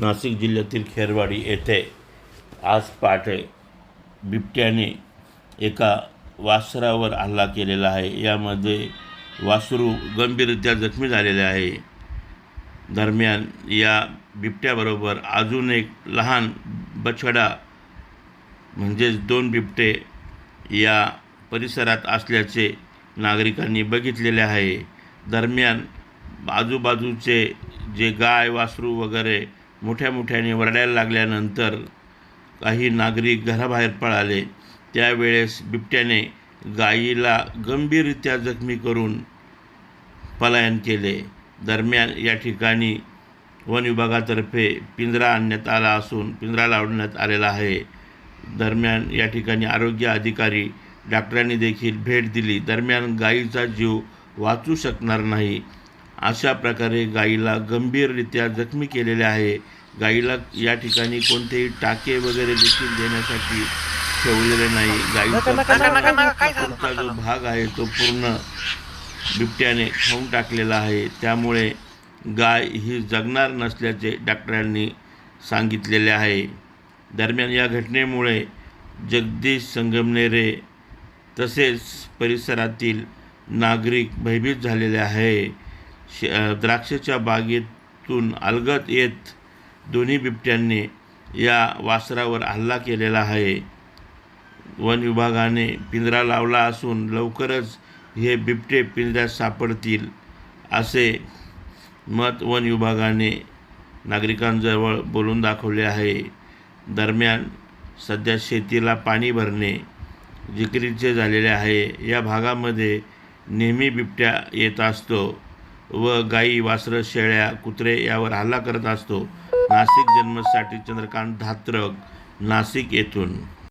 नाशिक जिल्ह्यातील खेरवाडी येथे आज पहाटे बिबट्याने एका वासरावर हल्ला केलेला आहे. यामध्ये वासरू गंभीररित्या जखमी झालेले आहे. दरम्यान या बिबट्याबरोबर अजून एक लहान बछडा म्हणजेच दोन बिबटे या परिसरात असल्याचे नागरिकांनी बघितलेले आहे. दरम्यान आजूबाजूचे जे गाय वासरू वगैरे मोठ्या मोठ्याने वरडायला लागल्यानंतर काही नागरिक घराबाहेर पळाले. त्यावेळेस बिबट्याने गायीला गंभीररित्या जखमी करून पलायन केले. दरम्यान या ठिकाणी वन विभागातर्फे पिंजरा आणण्यात आला असून पिंजरा लावण्यात आलेला आहे. दरम्यान या ठिकाणी आरोग्य अधिकारी डॉक्टरांनी देखील भेट दिली. दरम्यान गायीचा जीव वाचू शकणार नाही. अशा प्रकारे गायीला गंभीररित्या जखमी केलेले आहे. गायीला या ठिकाणी कोणतेही टाके वगैरे देखील देण्यासाठी ठेवलेले नाही. पुढचा जो भाग आहे तो पूर्ण बिबट्याने खाऊन टाकलेला आहे. त्यामुळे गाय ही जगणार नसल्याचे डॉक्टरांनी सांगितलेले आहे. दरम्यान या घटनेमुळे जगदीश संगमनेरे तसेच परिसरातील नागरिक भयभीत झालेले आहे. श द्राक्षाच्या बागेतून अलगत येत दोन्ही बिबट्यांनी या वासरावर हल्ला केलेला आहे. वन विभागाने पिंजरा लावला असून लवकरच हे बिबटे पिंजऱ्यात सापडतील असे मत वन विभागाने नागरिकांजवळ बोलून दाखवले आहे. दरम्यान सध्या शेतीला पाणी भरणे जिकरीचे झालेले आहे. या भागामध्ये नेहमी बिबट्या येत असतो. व गाई वासरं शेळ्या कुत्रे यावर हल्ला करत असतो. नाशिक जन्मसाठी चंद्रकांत धात्रक नाशिक येथून.